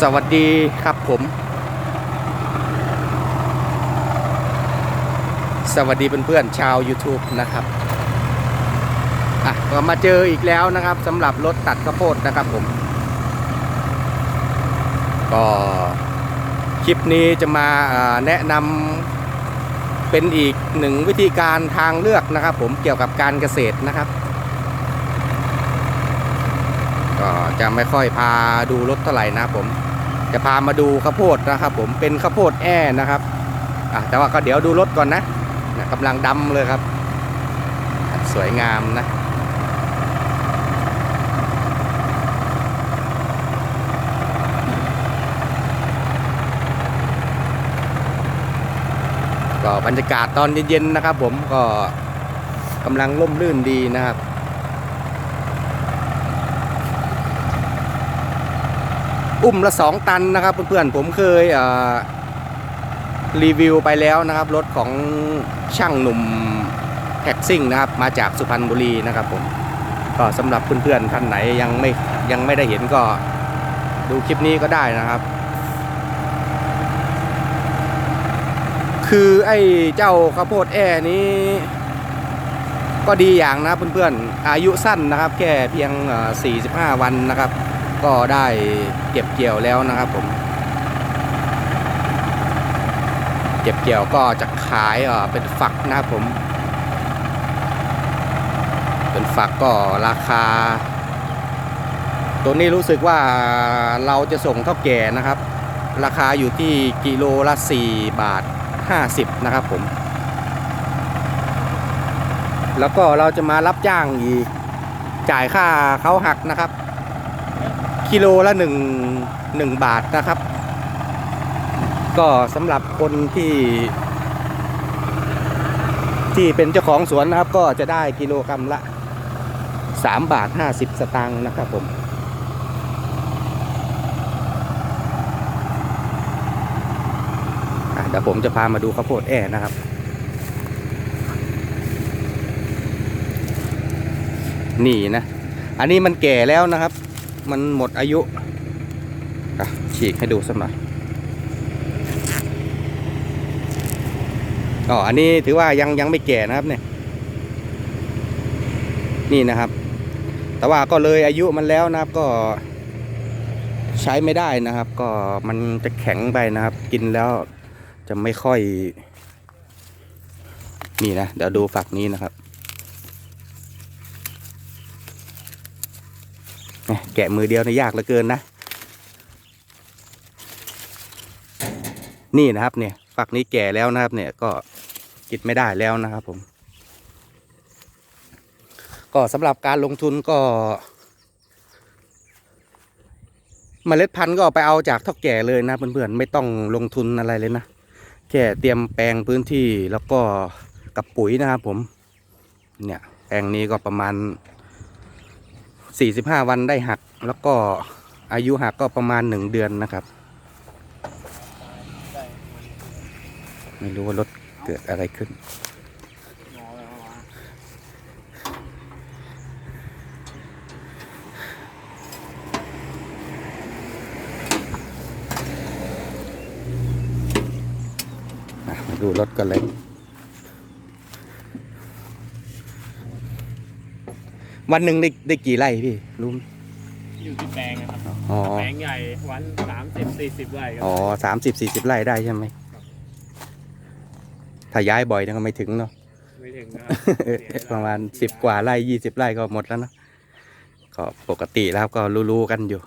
สวัสดีครับผม สวัสดีเพื่อนๆชาว YouTube นะครับอะก็มาเจออีกแล้วนะครับสำหรับรถตัดข้าวโพดนะครับผม ก็คลิปนี้จะมาแนะนำเป็นอีกหนึ่งวิธีการทางเลือกนะครับผมเกี่ยวกับการเกษตรนะครับ ก็จะไม่ค่อยพาดูรถเท่าไหร่นะครับผม จะพามาดูข้าวโพดนะครับ ผมเป็นข้าวโพดแอ่นะครับอะแต่ว่าก็เดี๋ยวดูรถก่อนนะนะกำลังดำเลยครับ สวยงามนะก็บรรยากาศตอนเย็นๆนะครับ ผมก็กำลังร่มรื่นดีนะครับ อุ้มละสองตันนะครับเพื่อนๆผมเคยเรีวิวไปแล้วนะครับ รถของช่างหนุ่มแท็กซิ่งนะครับ มาจากสุพรรณบุรีนะครับผมก็สำหรับเพื่อนๆท่านไหนยังไม่ยังไม่ได้เห็นก็ดูคลิปนี้ก็ได้นะครับ คือไอ้เจ้าข้าวโพดแอ่นี้ ก็ดีอย่างนะเพื่อนๆอายุสั้นนะครับ แค่เพียงเอ่อ45 วันนะครับ ก็ได้เก็บเกี่ยวแล้วนะครับผม เก็บเกี่ยวก็จะขายเป็นฝักนะครับผม เป็นฝักก็ราคา ตัวนี้รู้สึกว่าเราจะส่งเท่าแก่นะครับ ราคาอยู่ที่กิโลละ 4 บาท 50 นะครับผม แล้วก็เราจะมารับจ้างอีกจ่ายค่าเขาหักนะครับ กิโลละหนึ่งหนึ่งบาทนะครับ ก็สำหรับคนที่ ที่เป็นเจ้าของสวนนะครับ ก็จะได้กิโลกรรัมละสามบาทห้าสิบสตางค์นะครับผมเดี๋ยวผมจะพามาดูข้าวโพดแอ่นะครับ นี่นะ อันนี้มันแก่แล้วนะครับ มันหมดอายุอะฉีกให้ดูสักหน่อยอ๋ออันนี้ถือว่ายังยังไม่แก่นะครับเนี่ย นี่นะครับ แต่ว่าก็เลยอายุมันแล้วนะครับก็ใช้ไม่ได้นะครับ ก็มันจะแข็งไปนะครับ กินแล้วจะไม่ค่อย นี่นะ เดี๋ยวดูฝักนี้นะครับ แกะมือเดียวนี่ยากเหลือเกินนะ นี่นะครับเนี่ยฝักนี้แก่แล้วนะครับ เนี่ยก็กินไม่ได้แล้วนะครับผม ก็สำหรับการลงทุนก็เมล็ดพันธุ์ก็ไปเอาจากท่าแก่เลยนะเพื่อนๆไม่ต้องลงทุนอะไรเลยนะแค่เตรียมแปลงพื้นที่แล้วก็กับปุ๋ยนะครับผม เนี่ยแปลงนี้ก็ประมาณ 45 วันได้หัก แล้วก็อายุหักก็ประมาณ 1 เดือนนะครับ ไม่รู้ว่ารถเกิดอะไรขึ้นมาดูรถกันเลย วันหนึ่งได้ได้กี่ไร่พี่รู้ไหมอยู่ที่แปลงนะครับอ๋อ แปลงใหญ่วันสามสิบสี่สิบไร่ก็อ๋อสามสิบสี่สิบไร่ได้ใช่ไหมถ้าย้ายบ่อยก็ไม่ถึงเนาะ ไม่ถึงนะประมาณสิบกว่าไร่ยี่สิบไร่ก็หมดแล้วเนอะก็ปกติแล้วก็รู้ๆกันอยู่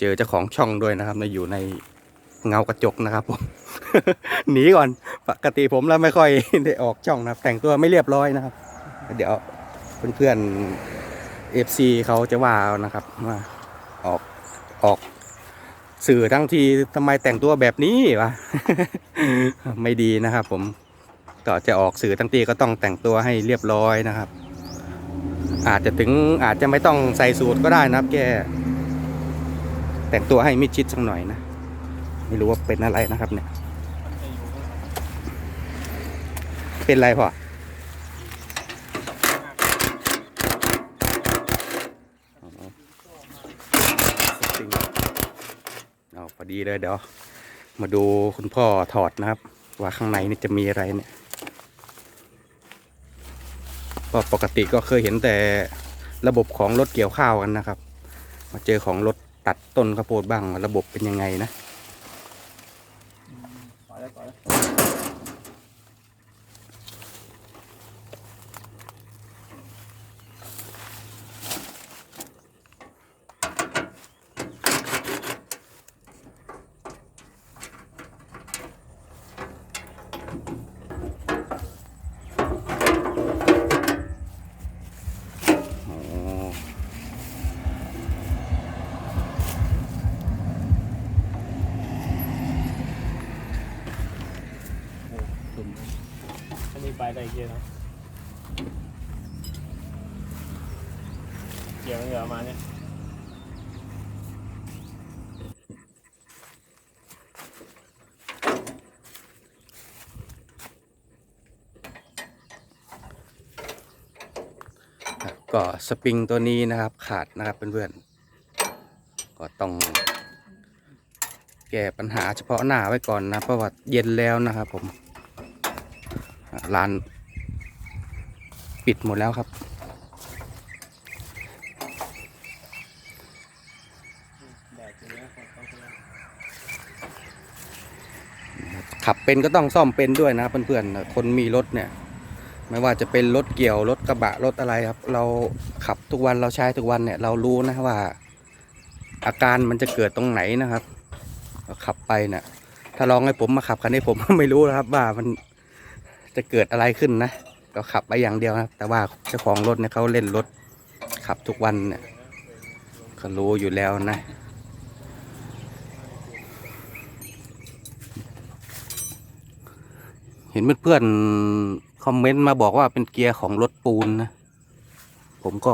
เจอเจ้าของช่องด้วยนะครับมาอยู่ในเงากระจกนะครับผม หนีก่อนปกติผมแล้วไม่ค่อย ได้ออกช่องนะครับ แต่งตัวไม่เรียบร้อยนะครับ เดี๋ยว เพื่อนๆเอฟซีเขาจะว่านะครับว่าออกออกสื่อทั้งทีทำไมแต่งตัวแบบนี้วะไม่ดีนะครับ ผมก็จะออกสื่อทั้งทีก็ต้องแต่งตัวให้เรียบร้อยนะครับ อาจจะถึงอาจจะไม่ต้องใส่สูทก็ได้นะครับแค่แต่งตัวให้มิดชิดสักหน่อยนะไม่รู้ว่าเป็นอะไรนะครับเนี่ย เป็นไรพ่อ อ ดีเลยเดี๋ยวมาดูคุณพ่อถอดนะครับ ว่าข้างในนี่จะมีอะไรเนี่ยก็ปกติก็เคยเห็นแต่ระบบของรถเกี่ยวข้าวกันนะครับ มาเจอของรถตัดต้นข้าวโพดบ้างระบบเป็นยังไงนะ ปล่อยแล้วปล่อยแล้ว อ๋อ ตุ่มอันนี้ ได้เยอะนะเกี่ยวเหงื่อมาเนี่ยก็สปริงตัวนี้นะครับขาดนะครับเพื่อนๆก็ต้องแก้ปัญหาเฉพาะหน้าไว้ก่อนนะเพราะว่าเย็นแล้วนะครับผม ร้านปิดหมดแล้วครับ ขับเป็นก็ต้องซ่อมเป็นด้วยนะเพื่อนๆ คนมีรถเนี่ย ไม่ว่าจะเป็นรถเกี่ยว รถกระบะ รถอะไรครับ เราขับทุกวันเราใช้ทุกวันเนี่ย เรารู้นะว่า อาการมันจะเกิดตรงไหนนะครับ ขับไปเนี่ยถ้าลองให้ผมมาขับคันนี้ผมก็ไม่รู้นะครับว่ามัน จะเกิดอะไรขึ้นนะ ก็ขับไปอย่างเดียวนะแต่ว่าเจ้าของรถเนี่ยเขาเล่นรถขับทุกวันเนี่ยเขารู้อยู่แล้วนะเห็นเพื่อนๆคอมเมนต์มาบอกว่าเป็นเกียร์ของรถปูนนะ ผมก็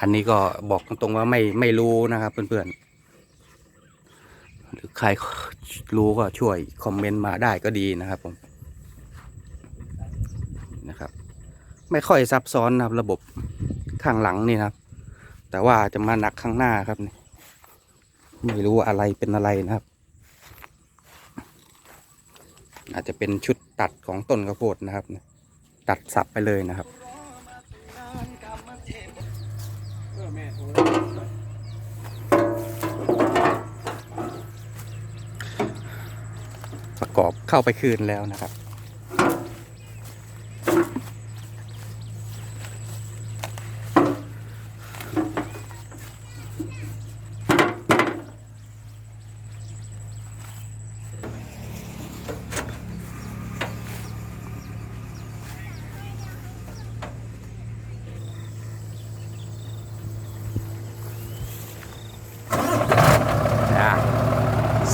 อันนี้ก็บอกตรงๆว่าไม่ไม่รู้นะครับเพื่อนๆ หรือใครรู้ก็ช่วยคอมเมนต์มาได้ก็ดีนะครับผมนะครับ ไม่ค่อยซับซ้อนนะครับระบบข้างหลังนี่นะครับ แต่ว่าจะมาหนักข้างหน้าครับนี่ไม่รู้อะไรเป็นอะไรนะครับ อาจจะเป็นชุดตัดของต้นข้าวโพดนะครับ ตัดสับไปเลยนะครับ ประกอบเข้าไปคืนแล้วนะครับ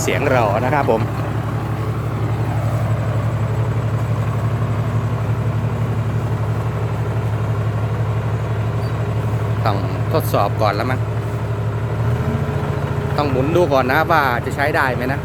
เสียงรอนะครับผม ต้อง ทดสอบก่อนแล้วมั้งต้องหมุนดูก่อนนะว่าจะใช้ได้ไหมนะ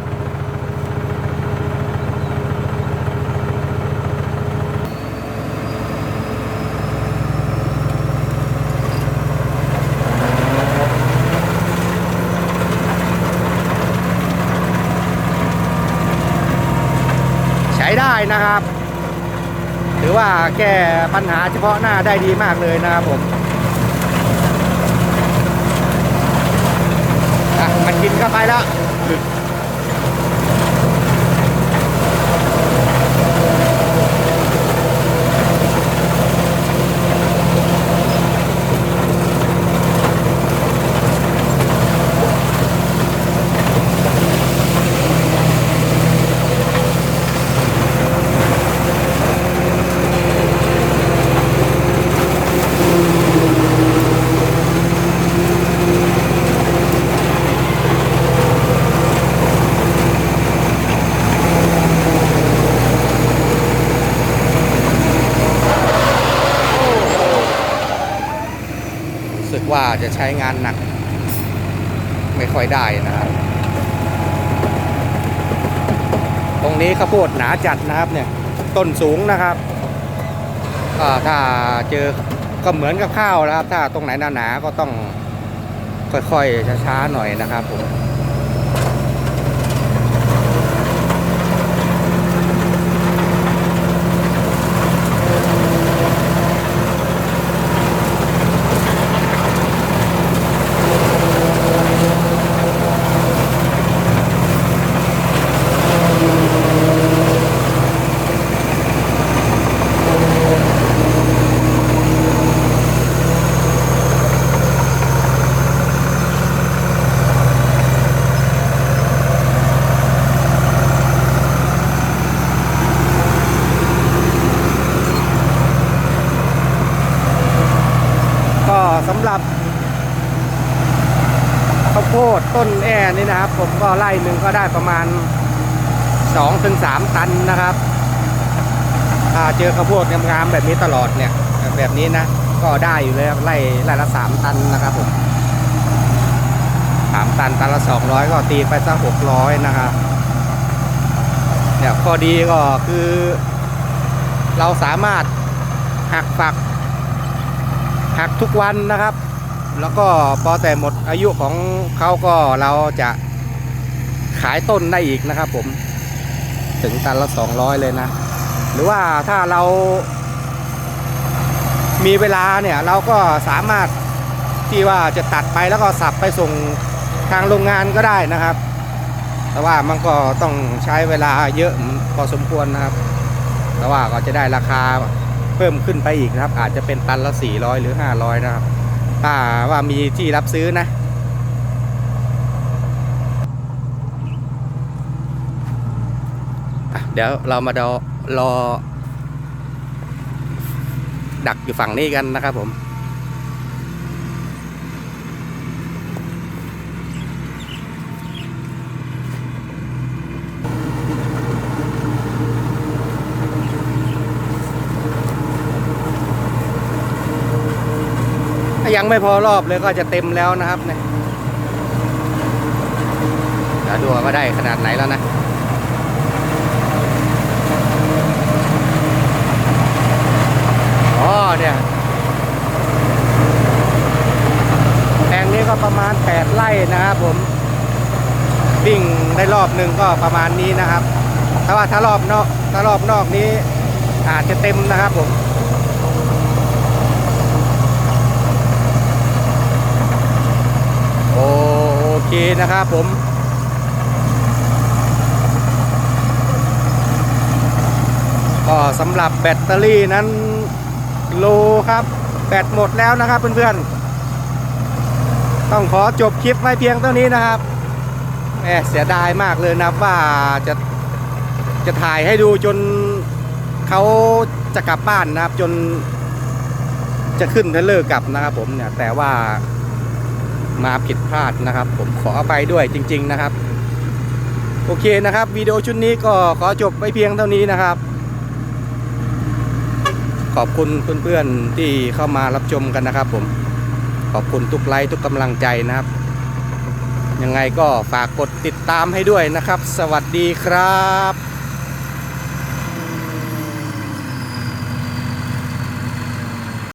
ใช้ได้นะครับ ถือว่าแก้ปัญหาเฉพาะหน้าได้ดีมากเลยนะครับผม อะมันกินเข้า ไปแล้วาจะใช้งานหนัก ไม่ค่อยได้นะครับ ตรงนี้ข้าวโพดหนาจัดนะครับเนี่ยต้นสูงนะครับถ้าเจอก็เหมือนกับข้าวนะครับ ถ้าตรงไหนหนาๆก็ต้องค่อยๆช้าๆหน่อยนะครับผม สำหรับข้าวโพดต้นแอ่นี่นะครับ ผมก็ไล่หนึ่งก็ได้ประมาณ2-3ถึงตันนะครับเจอข้าวโพดงามๆแบบนี้ตลอดเนี่ย แบบนี้นะ ก็ได้อยู่เลยครับไล่ไล่ละสามตันนะครับผมสามตันตันละสองร้อยก็ตีไปสักหกร้อยนะครับเนี่ยข้อดีก็คือ เราสามารถหักฝัก หักทุกวันนะครับ แล้วก็พอแต่หมดอายุของเขาก็เราจะขายต้นได้อีกนะครับ ผมถึงตันละสองร้อยเลยนะ หรือว่าถ้าเรามีเวลาเนี่ยเราก็สามารถที่ว่าจะตัดไปแล้วก็สับไปส่งทางโรงงานก็ได้นะครับ แต่ว่ามันก็ต้องใช้เวลาเยอะพอสมควรนะครับ แต่ว่าก็จะได้ราคา เพิ่มขึ้นไปอีกนะครับ อาจจะเป็นตันละ 400 หรือ 500 นะครับถ้าว่ามีที่รับซื้อนะเดี๋ยวเรามาดอรอ ดักอยู่ฝั่งนี้กันนะครับผม ยังไม่พอรอบเลยก็จะเต็มแล้วนะครับเนี่ยเดี๋ยวดูว่าได้ขนาดไหนแล้วนะอ๋อเนี่ยแปลงนี้ก็ประมาณ 8 ไร่นะครับผมวิ่งได้รอบหนึ่งก็ประมาณนี้นะครับ ถ้าว่าถ้ารอบนอกถ้ารอบนอกนี้อาจจะเต็มนะครับผม โอเค นะครับผมก็สำหรับแบตเตอรี่นั้นโลครับ แบตหมดแล้วนะครับเพื่อนๆ ต้องขอจบคลิปไว้เพียงเท่านี้นะครับแหมเสียดายมากเลยนะว่าจะจะถ่ายให้ดูจนเขาจะกลับบ้านนะครับ จนจะขึ้นเทรเลอร์กลับนะครับผมเนี่ยแต่ว่า มาผิดพลาดนะครับ ผมขอไปด้วยจริง ๆนะครับ โอเคนะครับวิดีโอชุดนี้ก็ขอจบไว้เพียงเท่านี้นะครับ ขอบคุณเพื่อนๆที่เข้ามารับชมกันนะครับ ผมขอบคุณทุกไลค์ทุกกำลังใจนะครับ ยังไงก็ฝากกดติดตามให้ด้วยนะครับ สวัสดีครับ